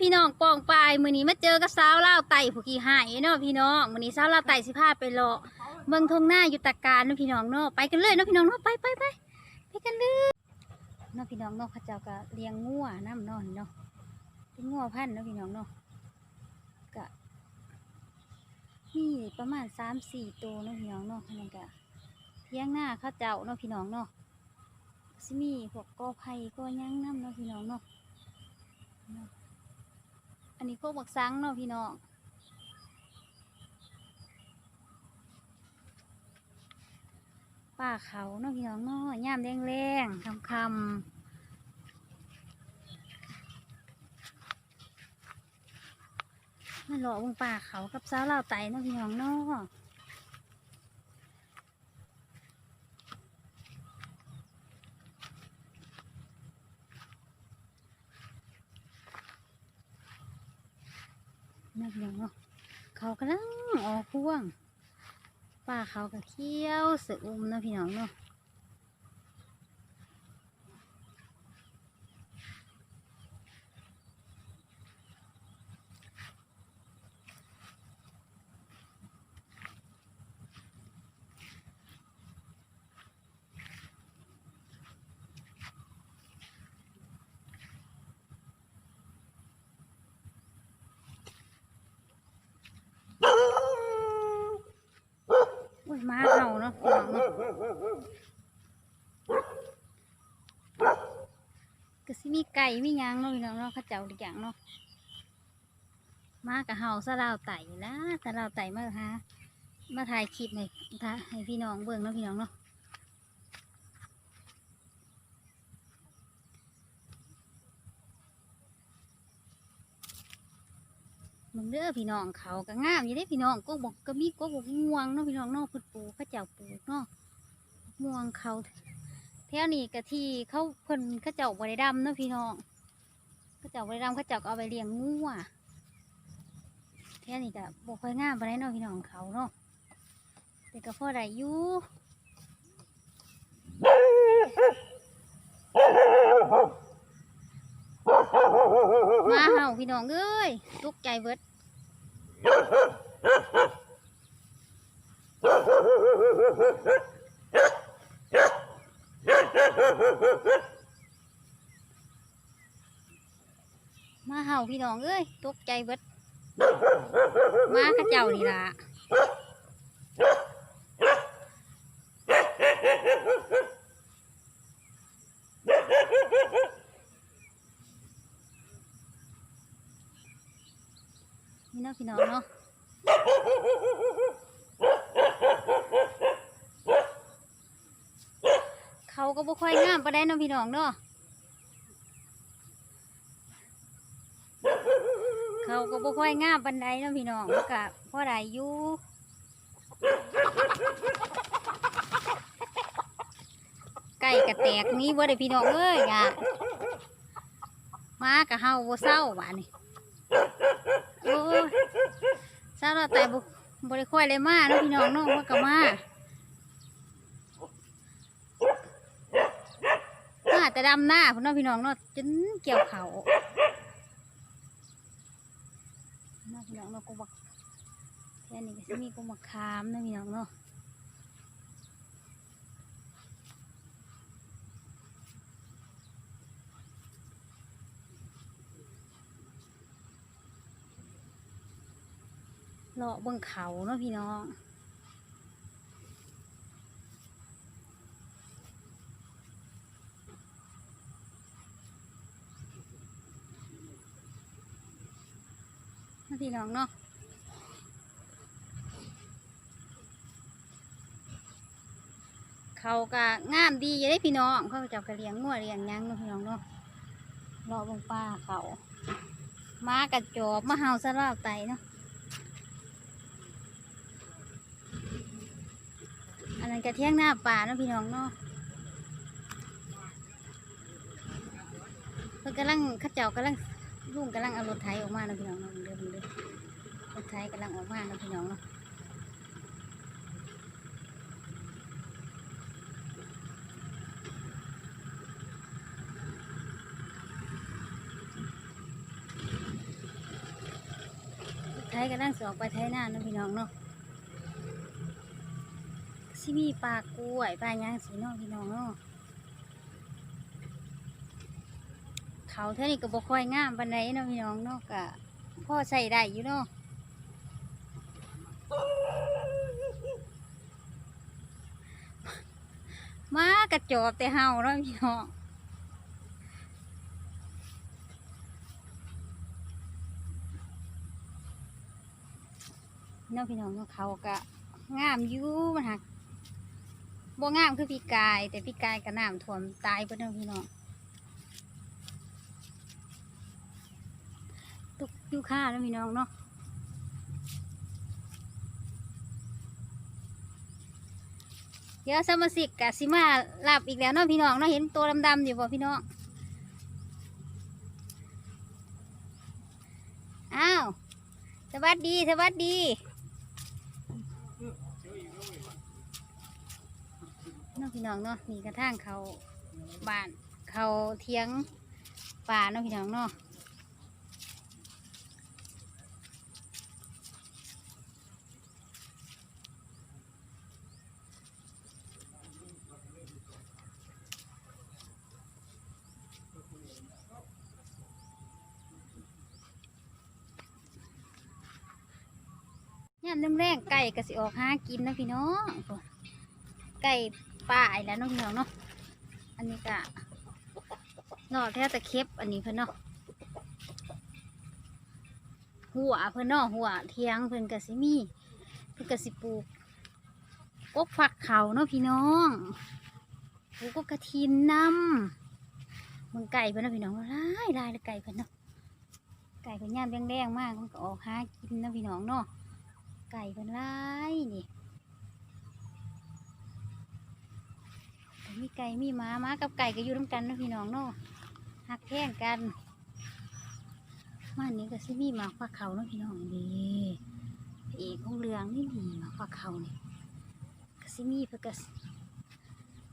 พี่น้องปองปลายมือนี้มาเจอกับสาวลาไต่ผู้ขี้หายเนาะพี่น้องมือนี้สาวลาไต่สิพาไปเลาะเมืองทงหน้าอยู่ตะการเนาะพี่น้องเนาะไปกันเลยเนาะพี่น้องเนาะไปไปไปไปกันเลยเนาะพี่น้องเนาะเขาเจ้าก็เลี้ยงงัวน้ำนาะนี่เนาะเป็นงัวพันเนาะพี่น้องเนาะก็มีประมาณสามสี่ตัวเนาะพี่น้องเนาะอันนั้นก็เลี้ยงหน้าเขาเจ้าเนาะพี่น้องเนาะสิมีพวกกอไผ่กอยังน้ำเนาะพี่น้องเนาะ อันนี้พวกบักซังเนาะพี่น้องป่าเขาเนาะพี่น้องเนาะย่ามแรงแรงคำคำมาหลอกวงป่าเขากับสาวลาวไตเนาะพี่น้องเนาะ นะพี่น้องเนาะเขากำลังออกพ่วงป่าเขาก็เขี้ยวเสืออุ้มนะพี่น้องเนาะอุ้ยหมาเห่าเนาะพี่น้องเนาะก็สิมี ไก่มียางเนาะพี่น้องเนาะข้าเจ้าดีอย่างเนาะมากับเห่าสะลาวไต่ละสะลาวไต่มาฮะมาถ่ายคลิปให้ท่าให้พี่น้องเบิ่งเนาะพี่น้องเนาะมึงเด้อพี่น้องเขาก็งามอยู่ได้พี่น้องก็บอกก็มีก็บอกม่วงเนาะพี่น้องเนาะพิ่นปลูกเข้าเจ้าปูเนาะม่วงเขา ถวนี้กะที่เขาเพิ่นเขาเจ้าบริดำเนาะพี่น้องเขาเจ้าบริดำเขาเจ้าก็เอาไปเลี้ยงงูอะแถวนี้ก็บอกค่อยงามไปได้เนาะพี่น้องเขาเนาะแต่ก็พอได้อยู่มาเห่าพี่น้องเอ้ยตกใจเบิด มาเห่าพี่น้องเอ้ยตกใจเบิดมาข้าเจ้านี่ล่ะนี่เนาะพี่น้องเนาะ เขาก็บ่ค่อยงามปานใดเนาะพี่น้องเนาะเขาก็บ่ค่อยงามปานใดเนาะพี่น้องมันก็พอได้อยู่ไก่กระแตกนี้บ่ได้พี่น้องเอ้ยอย่ามากับเฮาบ่เศร้าบาดนี้โอ้ยเศร้าแล้วแต่บ่บ่ได้ค่อยเลยมาเนาะพี่น้องเนาะมันก็มามา แต่ดำหน้าพุ่นเนาะพี่น้องเนาะจนเกี่ยวเขาน้องพี่น้องเนาะกูบักแค่นี้ก็จะมีกูบักคามนะพี่น้องเนาะเลาะบิ่งเขาเนาะพี่น้อง พี่น้องเนาะเขาก็งามดีอยู่ได้พี่น้องเขาก็เจับกระเลี้ยงงัวเลี้ยงยังเนาะพี่น้องเนาะรอบงป้าเขามากระจอบมาเห่าสลาวไตเนาะอันนั้นกระเทียงหน้าป่าเนาะพี่น้องเนาะเพิ่นกำลังข้าเจ้ากำลัง ลุงกำลังเอารถไถออกมานะพี่น้องเนาะเดี๋ยวเดี๋ยวรถไถกำลังออกมานะพี่น้องเนาะไทยกำลังสออกไปไทยหน้านะพี่น้องเนาะสิมีปลากล้วยปลาย่างสีเนาะพี่น้องเนาะ เขาเท่านี้ก็บ่ค่อยงามปานใดเนาะพี่น้องเนาะก็พ่อใส่ได้อยู่เนาะมากระจอบแต่เฮาเนาะพี่น้องเน้องพี่น้องเนาะเขาก็งามอยู่มันหักบ่งามคือพี่กาย แต่พี่กายก็น้ำท่วมตายเพิ่นเนาะพี่น้องตุกอ ยู่ค่าเนาะพี่น้องเนาะเดี๋ยวสมาชิกกะสิมาหลับอีกแล้วเนาะพี่น้องเนาะเห็นตัวดำๆอยู่บ่พี่น้อง อ้าว สวัสดี สวัสดี เน้องพี่น้องเนาะมีกระทั่งเขาบ้านเขาเทียงป่าเนาะพี่น้องเนาะามน้ำแรงๆไก่ก็สิออกหากินนะพี่น้องไก่ป่าแล้วน้องพี่น้องเนาะอันนี้ก็นอกแท้แต่เคปอันนี้เพิ่นเนาะหัวเพิ่นเนาะหัวเทียงเพิ่นก็สิมีเพิ่นก็สิปลูกกกฝักเขาเนาะพี่น้องปลูกกกระทินน้ำมึงไก่เพิ่นเนาะพี่น้องลายลายเลยไก่เพิ่นเนาะไก่เพิ่นย่ามแดงๆมากมันก็ออกหากินนะพี่น้องเนาะ ไก่เพิ่นหลายนี่มีไก่มีหมาหมากับไก่ก็อยู่ร่วมกันนะพี่น้องเนาะหักแท่งกันบ้านนี้ก็สิมีหมาฟักเขานะพี่น้องดีเอกของเรืองนี่มีหมาฟักเขานี่ก็สิมีเพื่อก็สิ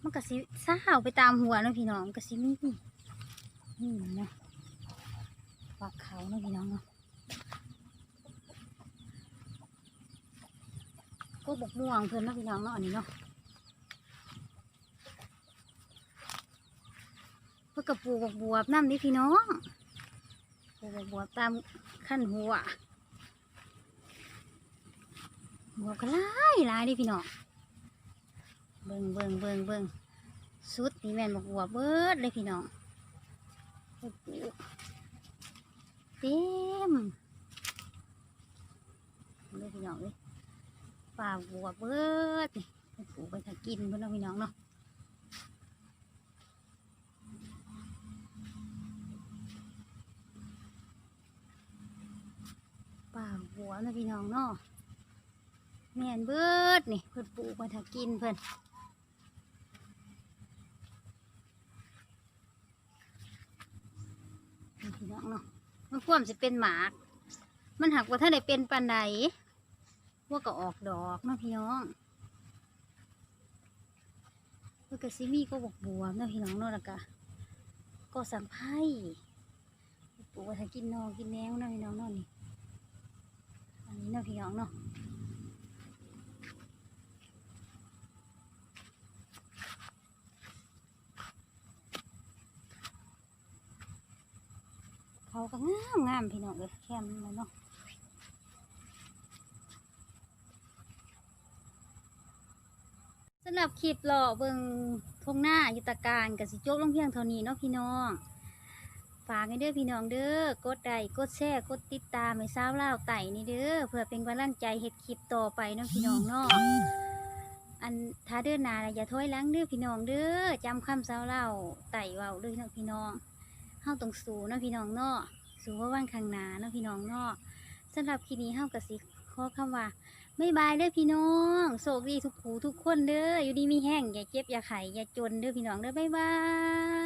มันก็สิสาวไปตามหัวนะพี่น้องก็สิมีนี่นะฟักเขานะพี่น้องเนาะ ก็บกม่วงเพื่อนนะพี่น้องเนาะอันนี้เนาะเพื่อกระปูกบวบน้ำนี่พี่น้องปูกบวบตามขั้นหัวบวบก็หลายลายนี่พี่น้องเบิ่งเบิ่งเบิ่งเบิ่งสุดนี่แม่นบกบวบเบิดเลยพี่น้องเต็มเลยพี่น้องเลย ป่าบวเบิดนี่ปปลูกไปถ้ากินเพื่อนเนาพี่น้องเนาะป่าหัวนะพี่น้องเนาะแม่นเบิดนี่เพิ่นปลูกมาถ้ากินเพิ่นนี่พี่น้องเนาะมันควรสิเป็นหมาก มันหักว่าถ้าได้เป็นปานใด ว่าก็ออกดอกเนาะพี่น้องเพื่อกสิมีก็บอกบัวเนาะพี่น้องเนาะล้วก็ก็สัมไพ่ปลูกไว้ถ้ากินนอกินแนวเนาะพี่น้องเนาะนี่อันนี้เนาะพี่น้องเนาะเขาก็งามงามพี่น้องเลยแค่มันเลยเนาะำหรับคลิปหล่อเบิงทงหน้ายุตการกับสิโจกลงเพียงเท่านี้เนาะพี่น้อง ฝากให้เด้อพี่น้องเด้อกดไลค์กดแชร์กดติดตามให้สาวเล่าไต่นี่เด้อเพื่อเป็นกำลังใจเฮ็ดคลิปต่อไปเนาะพี่น้องเนาะอันถ้าเดินนานะอย่าถอยหลังเด้อพี่น้องเด้อจำคำสาวเล่าไต่เว้าเด้อเนาะพี่น้องเฮาต้องสู้เนาะพี่น้องเนาะสู้ว่าวันข้างหน้าเนาะพี่น้องเนาะสำหรับคลิปนี้เฮาก็สิขอคำว่า บ๊ายบายเด้อพี่น้องโชคดีทุกผู้ทุกคนเด้ออยู่ดีมีแห้งอย่าเจ็บอย่าไข้อย่าจนเด้อพี่น้องเด้อบ๊ายบาย